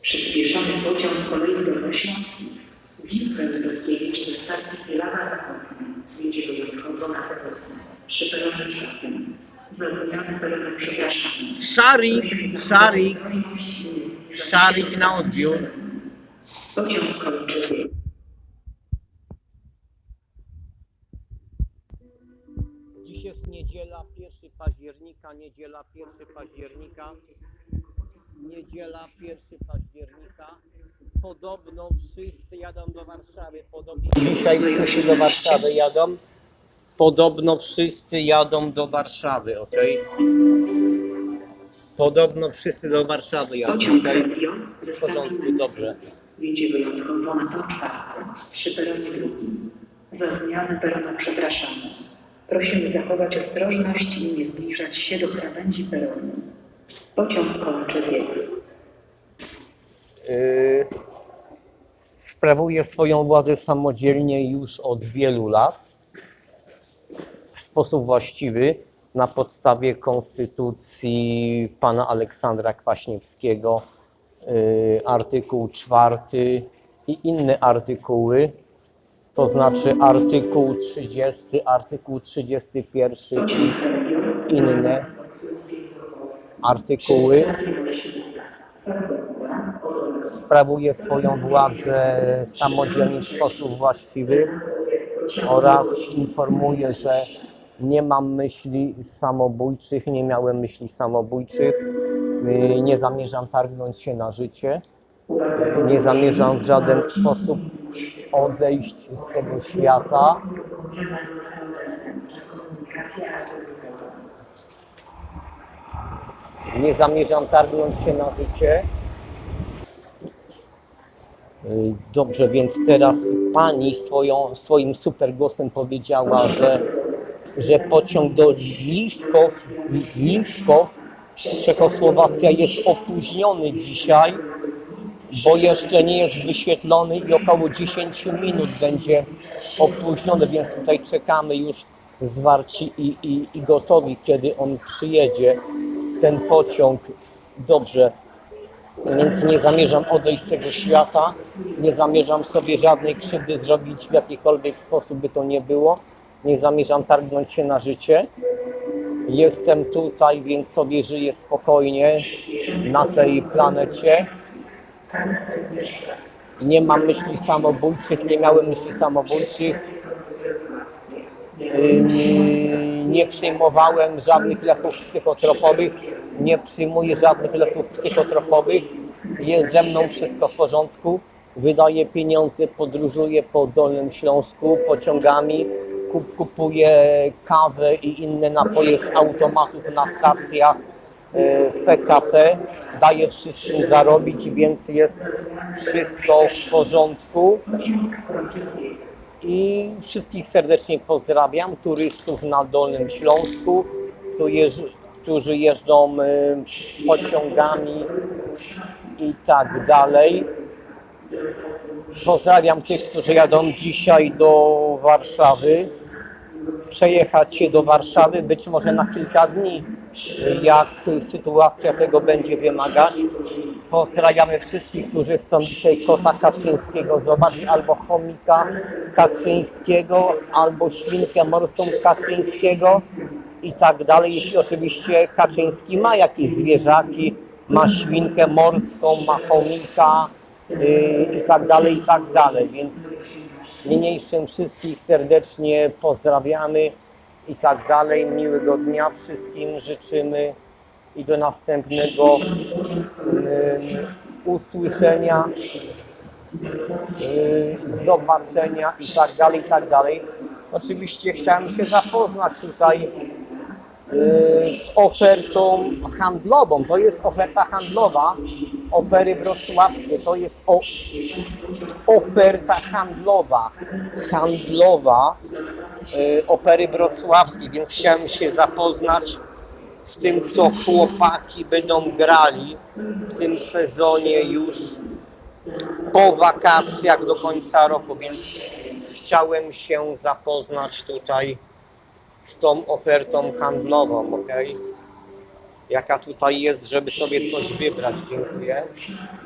Przyspieszony pociąg kolei dolnośląskiej Wilhelm Rutkiewicz ze stacji Pilawa Zachodnia jedzie wyjątkowo na Pewosne przy peronie czwartym. Za zmianę peronu przepraszamy. Szarik, szarik, szarik na odbiór. Pociąg kończy niedziela 1 października, niedziela 1 października, niedziela 1 października. Podobno wszyscy jadą do Warszawy. Podobno dzisiaj wszyscy do Warszawy jadą. Podobno wszyscy jadą do Warszawy, ok? Podobno wszyscy do Warszawy jadą, Pociąg ok? Region ze W stacji porządku, dobrze. Jedzie wyjątkowo na tor czwartym przy peronie drugim. Za zmianę peronu przepraszamy. Prosimy zachować ostrożność i nie zbliżać się do krawędzi peronu. Pociąg kończy bieg. Yy, sprawuje swoją władzę samodzielnie już od wielu lat w sposób właściwy na podstawie konstytucji pana Aleksandra Kwaśniewskiego, yy, artykuł czwarty i inne artykuły, to znaczy artykuł 30, artykuł 31 Pociąg Region i inne artykuły sprawuje swoją władzę samodzielnie w sposób właściwy oraz informuje, że nie mam myśli samobójczych, nie miałem myśli samobójczych, y, nie zamierzam targnąć się na życie, nie zamierzam w żaden sposób odejść z tego świata. Nie zamierzam targnąć się na życie. Dobrze, więc teraz pani swoją, swoim super głosem powiedziała, że, że pociąg do Liwkow, Liwkow, Czechosłowacja jest opóźniony dzisiaj, bo jeszcze nie jest wyświetlony i około 10 minut będzie opóźniony, więc tutaj czekamy już zwarci i, i, i gotowi, kiedy on przyjedzie, ten pociąg. Dobrze, więc nie zamierzam odejść z tego świata, nie zamierzam sobie żadnej krzywdy zrobić w jakikolwiek sposób by to nie było, nie zamierzam targnąć się na życie. Jestem tutaj, więc sobie żyję spokojnie na tej planecie. Nie mam myśli samobójczych, nie miałem myśli samobójczych. Nie przyjmowałem żadnych leków psychotropowych, nie przyjmuję żadnych leków psychotropowych. Jest ze mną wszystko w porządku. Wydaję pieniądze, podróżuję po Dolnym Śląsku pociągami, kup, kupuję kawę i inne napoje z automatów na stacjach PKP. Daję wszystkim zarobić, więc jest wszystko w porządku. I wszystkich serdecznie pozdrawiam, turystów na Dolnym Śląsku, którzy jeż- którzy jeżdżą pociągami i tak dalej. Pozdrawiam tych, którzy jadą dzisiaj do Warszawy. Przejechać się do Warszawy być może na kilka dni, jak sytuacja tego będzie wymagać. Pozdrawiamy wszystkich, którzy chcą dzisiaj kota Kaczyńskiego zobaczyć, albo chomika Kaczyńskiego, albo świnkę morską Kaczyńskiego i tak dalej. Jeśli oczywiście Kaczyński ma jakieś zwierzaki, ma świnkę morską, ma chomika yy, i tak dalej, i tak dalej. Więc niniejszym wszystkich serdecznie pozdrawiamy i tak dalej. Miłego dnia wszystkim życzymy i do następnego yy, usłyszenia, yy, zobaczenia i tak dalej, i tak dalej. Oczywiście chciałem się zapoznać tutaj yy, z ofertą handlową. To jest oferta handlowa opery wrocławskie. To jest oferta handlowa, handlowa opery wrocławskiej, więc chciałem się zapoznać z tym, co chłopaki będą grali w tym sezonie już po wakacjach do końca roku, więc chciałem się zapoznać tutaj z tą ofertą handlową, ok? jaka tutaj jest, żeby sobie coś wybrać. Dziękuję.